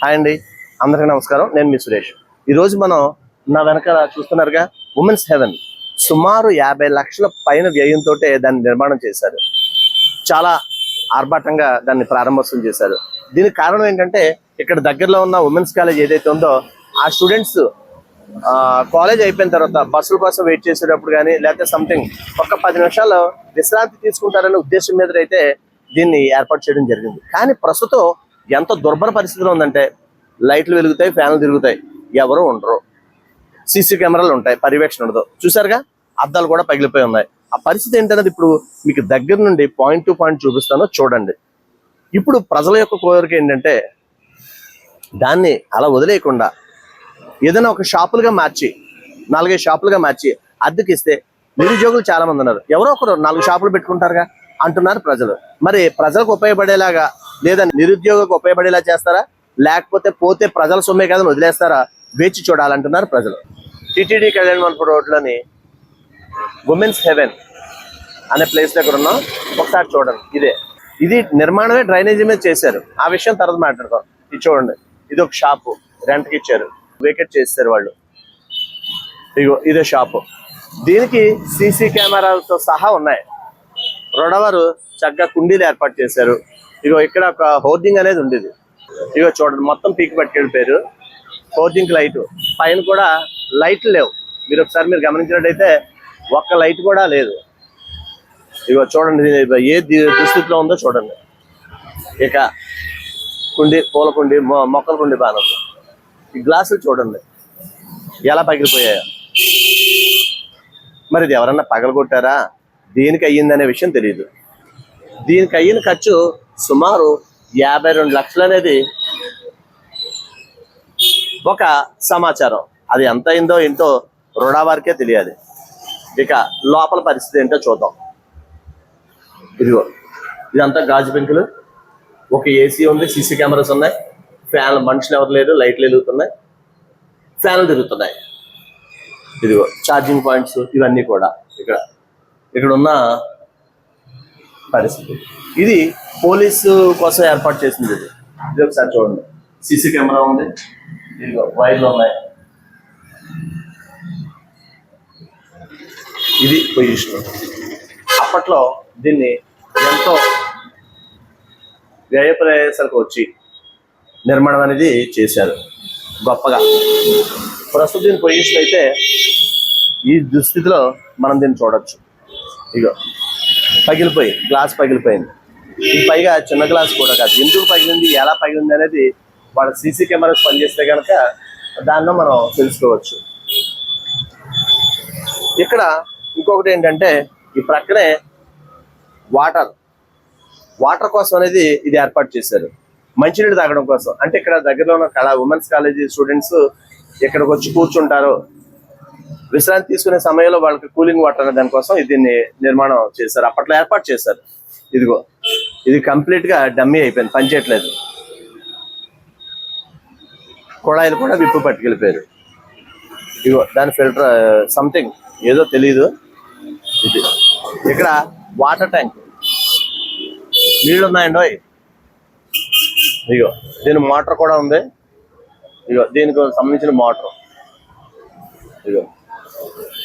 Hi అండి. అందరికీ నమస్కారం. నేను మీ సురేష్. ఈరోజు మనం నా వెనకాల చూస్తున్నారుగా ఉమెన్స్ హెవెన్ సుమారు యాభై లక్షల పైన వ్యయంతో దాన్ని నిర్మాణం చేశారు. చాలా ఆర్భాటంగా దాన్ని ప్రారంభోత్సవం చేశారు. దీనికి కారణం ఏంటంటే ఇక్కడ దగ్గరలో ఉన్న ఉమెన్స్ కాలేజ్ ఏదైతే ఉందో ఆ స్టూడెంట్స్ కాలేజ్ అయిపోయిన తర్వాత బస్సుల కోసం వెయిట్ చేసేటప్పుడు కానీ లేకపోతే సంథింగ్ ఒక పది నిమిషాలు విశ్రాంతి తీసుకుంటారనే ఉద్దేశం మీద అయితే దీన్ని ఏర్పాటు చేయడం జరిగింది. కానీ ప్రస్తుతం ఎంత దుర్భర పరిస్థితిలో ఉందంటే లైట్లు వెలుగుతాయి ఫ్యాన్లు తిరుగుతాయి. ఎవరు ఉండరు. సీసీ కెమెరాలు ఉంటాయి పర్యవేక్షణ ఉండదు. చూసారుగా అద్దాలు కూడా పగిలిపోయి ఉన్నాయి. ఆ పరిస్థితి ఏంటనేది ఇప్పుడు మీకు దగ్గర నుండి పాయింట్ టు పాయింట్ చూపిస్తానో చూడండి. ఇప్పుడు ప్రజల యొక్క కోరిక ఏంటంటే దాన్ని అలా వదిలేయకుండా ఏదైనా ఒక షాపులుగా మార్చి నాలుగైదు షాపులుగా మార్చి అద్దెకిస్తే నిరుద్యోగులు చాలా మంది ఉన్నారు. ఎవరో ఒకరు నాలుగు షాపులు పెట్టుకుంటారుగా అంటున్నారు ప్రజలు. మరి ప్రజలకు ఉపయోగపడేలాగా లేదా నిరుద్యోగకు ఉపయోగపడేలా చేస్తారా? లేకపోతే పోతే ప్రజల సొమ్మే కదా వదిలేస్తారా? వేచి చూడాలంటున్నారు ప్రజలు. టిటిడి కళ్యాణ్ మండపం రోడ్లోని ఉమెన్స్ హెవెన్ అనే ప్లేస్ దగ్గర ఉన్నాం ఒకసారి చూడండి ఇదే. ఇది నిర్మాణమే డ్రైనేజీ మీద చేశారు. ఆ విషయం తర్వాత మాట్లాడతాం ఇది చూడండి ఇది ఒక షాపు. రెంట్కి ఇచ్చారు. వేకెట్ చేస్తారు వాళ్ళు. ఇగో ఇదే షాపు. దీనికి సీసీ కెమెరాలతో సహా ఉన్నాయి. రెండవరు చక్కగా కుండీలు ఏర్పాటు చేశారు. ఇగో ఇక్కడ ఒక హోర్డింగ్ అనేది ఉండేది. ఇగో చూడండి మొత్తం పీక్ పట్టుకెళ్ళిపోయారు హోర్డింగ్ లైట్. పైన కూడా లైట్లు లేవు. మీరు ఒకసారి మీరు గమనించినట్టయితే ఒక్క లైట్ కూడా లేదు. ఇగో చూడండి ఏ దుస్థితిలో ఉందో చూడండి. ఇక కుండి పూల కుండి మొ- మొక్కల కుండి బాగానే ఉంది. ఈ గ్లాసులు చూడండి ఎలా పగిలిపోయాయో. మరి ఇది ఎవరన్నా పగలగొట్టారా? దేనికి అయ్యిందనే విషయం తెలియదు. దీనికి అయిన ఖర్చు సుమారు యాభై రెండు లక్షలు అనేది ఒక సమాచారం. అది ఎంత అయిందో ఏంటో రుణా వారికే తెలియాలి. ఇక లోపల పరిస్థితి ఏంటో చూద్దాం. ఇదిగో ఇదంతా గాజు పెంకులు. ఒక ఏసీ ఉంది సీసీ కెమెరాస్ ఉన్నాయి. ఫ్యాన్లు మనుషులు ఎవరు లేరు లైట్లు వెలుగుతున్నాయి. ఫ్యాన్లు తిరుగుతున్నాయి. ఇదిగో ఛార్జింగ్ పాయింట్స్ ఇవన్నీ కూడా. ఇక్కడ ఇక్కడ ఉన్న పరిస్థితి. ఇది పోలీసు కోసం ఏర్పాటు చేసింది ఇది. ఇది ఒకసారి చూడండి. సీసీ కెమెరా ఉంది. ఇదిగో వైర్లు ఉన్నాయి. ఇది పొజిషన్. అప్పట్లో దీన్ని ఎంతో వ్యయ ప్రయాసాలకు వచ్చి నిర్మాణం అనేది చేశారు. గొప్పగా. ప్రస్తుతం దీని పొజిషన్ అయితే ఈ దుస్థితిలో మనం దీన్ని చూడొచ్చు. ఇగో పగిలిపోయి గ్లాస్ పగిలిపోయింది. ఇది పైగా చిన్న గ్లాస్ కూడా కాదు. ఎందుకు పగిలింది ఎలా పగిలింది అనేది వాళ్ళ సీసీ కెమెరాస్ పనిచేస్తే కనుక దానిలో మనం తెలుసుకోవచ్చు. ఇక్కడ ఇంకొకటి ఏంటంటే ఈ ప్రక్కనే వాటర్. వాటర్ కోసం అనేది ఇది ఏర్పాటు చేశారు. మంచినీళ్ళు తాగడం కోసం. అంటే ఇక్కడ దగ్గరలో ఉన్న కళా ఉమెన్స్ కాలేజీ స్టూడెంట్స్ ఇక్కడికి వచ్చి కూర్చుంటారు విశ్రాంతి తీసుకునే సమయంలో వాళ్ళకి కూలింగ్ వాటర్ అనే దానికోసం దీన్ని నిర్మాణం చేశారు. అప్పట్లో ఏర్పాటు చేశారు. ఇదిగో ఇది కంప్లీట్గా డమ్మీ అయిపోయింది పనిచేయట్లేదు. కుళాయిలు కూడా విప్పు పట్టుకెళ్ళిపోయారు. ఇదిగో దాని ఫిల్టర్ సంథింగ్ ఏదో తెలియదు ఇది. ఇక్కడ వాటర్ ట్యాంక్ నీళ్ళు ఉన్నాయండి ఓయ్. ఇదిగో దీని మోటార్ కూడా ఉంది. ఇదిగో దీనికి సంబంధించిన మోటార్ ఇదిగో.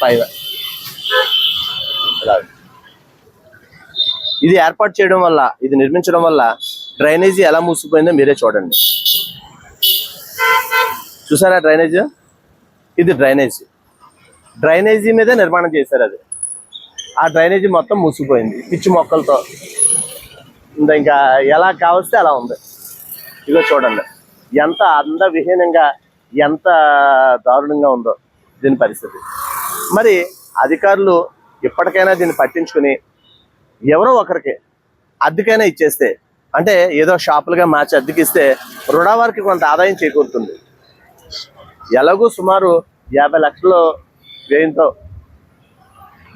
ఫైవ్ ఇది ఏర్పాటు చేయడం వల్ల ఇది నిర్మించడం వల్ల డ్రైనేజీ ఎలా మూసిపోయిందో మీరే చూడండి. చూసారా డ్రైనేజ్? ఇది డ్రైనేజీ. డ్రైనేజీ మీదే నిర్మాణం చేశారు అది. ఆ డ్రైనేజీ మొత్తం మూసిపోయింది పిచ్చి మొక్కలతో. ఇంకా ఇంకా ఎలా కావస్తే అలా ఉంది. ఇదో చూడండి. ఎంత అందవిహీనంగా ఎంత దారుణంగా ఉందో దీని పరిస్థితి. మరి అధికారులు ఇప్పటికైనా దీన్ని పట్టించుకుని ఎవరో ఒకరికి అద్దెకైనా ఇచ్చేస్తే అంటే ఏదో షాపులుగా మార్చి అద్దెకిస్తే రుణా వారికి కొంత ఆదాయం చేకూరుతుంది. ఎలాగూ సుమారు యాభై లక్షల వ్యయంతో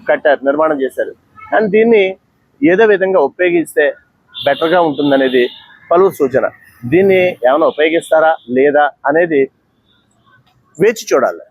కట్టారు నిర్మాణం చేశారు. కానీ దీన్ని ఏదో విధంగా ఉపయోగిస్తే బెటర్గా ఉంటుందనేది పలువురు సూచన. దీన్ని ఏమైనా ఉపయోగిస్తారా లేదా అనేది వేచి చూడాలి.